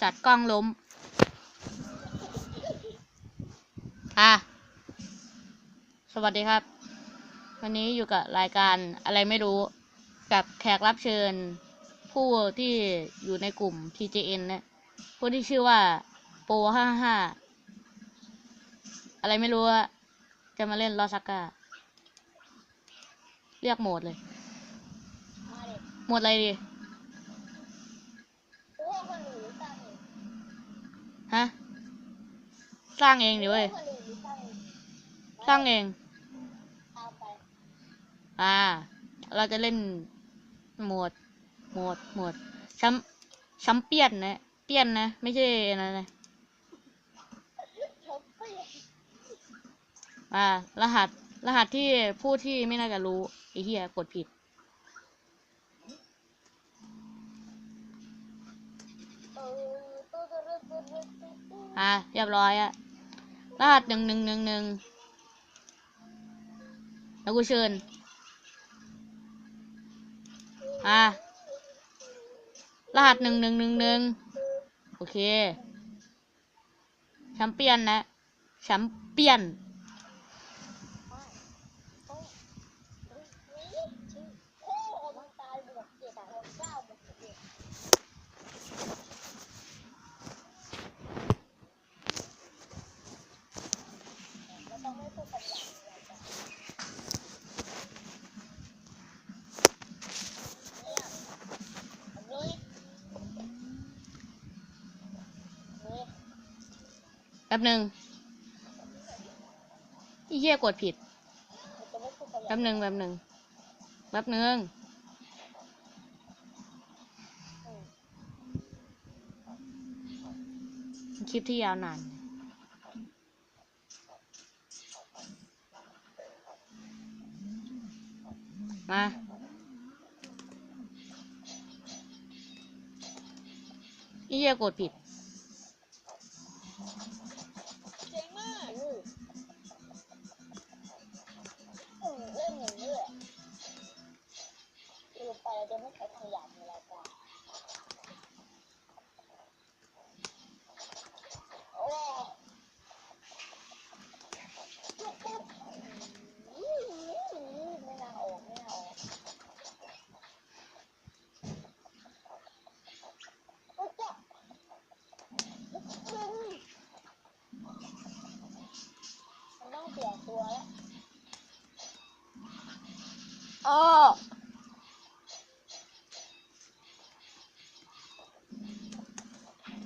สัตว์กล้องล้ม อะ สวัสดีครับ วันนี้อยู่กับรายการอะไรไม่รู้ กับแขกรับเชิญ ผู้ที่อยู่ในกลุ่ม TJN นะผู้ที่ชื่อว่าโปห้าห้าอะไรไม่รู้จะมาเล่นลอสักกาเรียกโหมดเลย โหมดอะไรดี พวกคนอื่นสร้างเอง ฮะ สร้างเองดิเว้ยพวกคนอื่นสร้างเองสร้างเองเอาไปอ่า เราจะเล่นโหมด โหมด โหมดชัมชัมเปียนนะ เปียนนะ ไม่ใช่นะนะเขาเปลี่ยนอ่า รหัส รหัสที่ผู้ที่ไม่น่าจะรู้ไอ้เหี้ยกดผิดเออตู้ตู้ตู้ตู้ตู้ตู้ อะเรียบร้อยอะรหัสหนึ่งหนึ่งหนึ่งหนึ่งแล้วกูเชิญ อ่ารหัสหนึ่งหนึ่งหนึ่งหนึ่งโอเคแชมเปี้ยนนะแชมเปี้ยน โอ้มันตายบวกเจ็ดบวกเก้าบวกสิบเอ็ดแล้วต้องไม่พูดกันอย่างเดียวจ้ะเนี่ยอันนี้นี่ แป๊บหนึ่งอ้เหี้ยกดผิด แป๊บหนึ่งแป๊บหนึ่งแป๊บหนึ่งคลิปที่ยาวนานมาอ้เหี้ยกดผิด เราจะไม่ใช้คำหยาบในรายการโอ้จุ๊บปุ๊บอืมไม่น่าออกไม่น่าออกโอ้จ๊ะอืมมันต้องเปลี่ยนตัวแล้วอ้อ